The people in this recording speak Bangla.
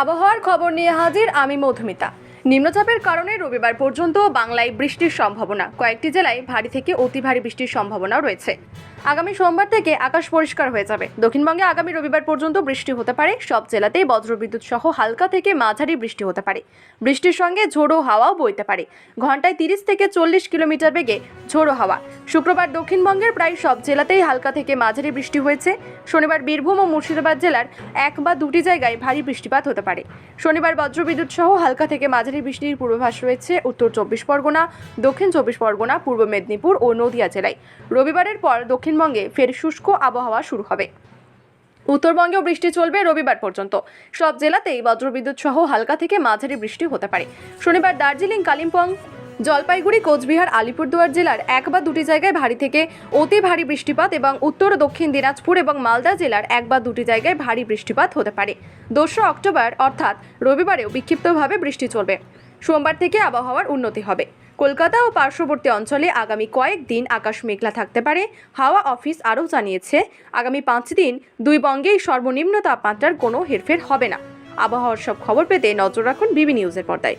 আবহাওয়ার খবর নিয়ে হাজির আমি মধুমিতা। নিম্নচাপের কারণে রবিবার পর্যন্ত বাংলায় বৃষ্টির সম্ভাবনা। কয়েকটি জেলায় ভারী থেকে অতি ভারী বৃষ্টির সম্ভাবনাও রয়েছে। আগামী সোমবার থেকে আকাশ পরিষ্কার হয়ে যাবে। দক্ষিণবঙ্গে আগামী রবিবার পর্যন্ত বৃষ্টি হতে পারে। সব জেলাতেই বজ্রবিদ্যুৎ সহ হালকা থেকে মাঝারি বৃষ্টি হতে পারে। বৃষ্টির সঙ্গে ঝোড়ো হাওয়াও বইতে পারে। ঘন্টায় তিরিশ থেকে চল্লিশ কিলোমিটার বেগে ঝোড়ো হাওয়া। শুক্রবার দক্ষিণবঙ্গের প্রায় সব জেলাতেই হালকা থেকে মাঝারি বৃষ্টি হয়েছে। শনিবার বীরভূম ও মুর্শিদাবাদ জেলার এক বা দুটি জায়গায় ভারী বৃষ্টিপাত হতে পারে। শনিবার বজ্রবিদ্যুৎ সহ হালকা থেকে মাঝারি বৃষ্টির পূর্বাভাস রয়েছে উত্তর চব্বিশ পরগনা, দক্ষিণ চব্বিশ পরগনা, পূর্ব মেদিনীপুর ও নদিয়া জেলায়। রবিবারের পর দক্ষিণবঙ্গে ফের শুষ্ক আবহাওয়া শুরু হবে। উত্তরবঙ্গেও বৃষ্টি চলবে রবিবার পর্যন্ত। সব জেলাতেই বজ্রবিদ্যুৎ সহ হালকা থেকে মাঝারি বৃষ্টি হতে পারে। শনিবার দার্জিলিং, কালিম্পং জলপাইগুড়ি, কোচবিহার, আলিপুরদুয়ার জেলার এক বা দুটি জায়গায় ভারী থেকে অতি ভারী বৃষ্টিপাত এবং উত্তর ও দক্ষিণ দিনাজপুর এবং মালদা জেলার এক বা দুটি জায়গায় ভারী বৃষ্টিপাত হতে পারে। দোসরা অক্টোবর, অর্থাৎ রবিবারেও বিক্ষিপ্তভাবে বৃষ্টি চলবে। সোমবার থেকে আবহাওয়ার উন্নতি হবে। কলকাতা ও পার্শ্ববর্তী অঞ্চলে আগামী কয়েকদিন আকাশ মেঘলা থাকতে পারে। হাওয়া অফিস আরও জানিয়েছে, আগামী পাঁচ দিন দুই বঙ্গেই সর্বনিম্ন তাপমাত্রার কোনো হেরফের হবে না। আবহাওয়ার সব খবর পেতে নজর রাখুন বিবি নিউজের পর্দায়।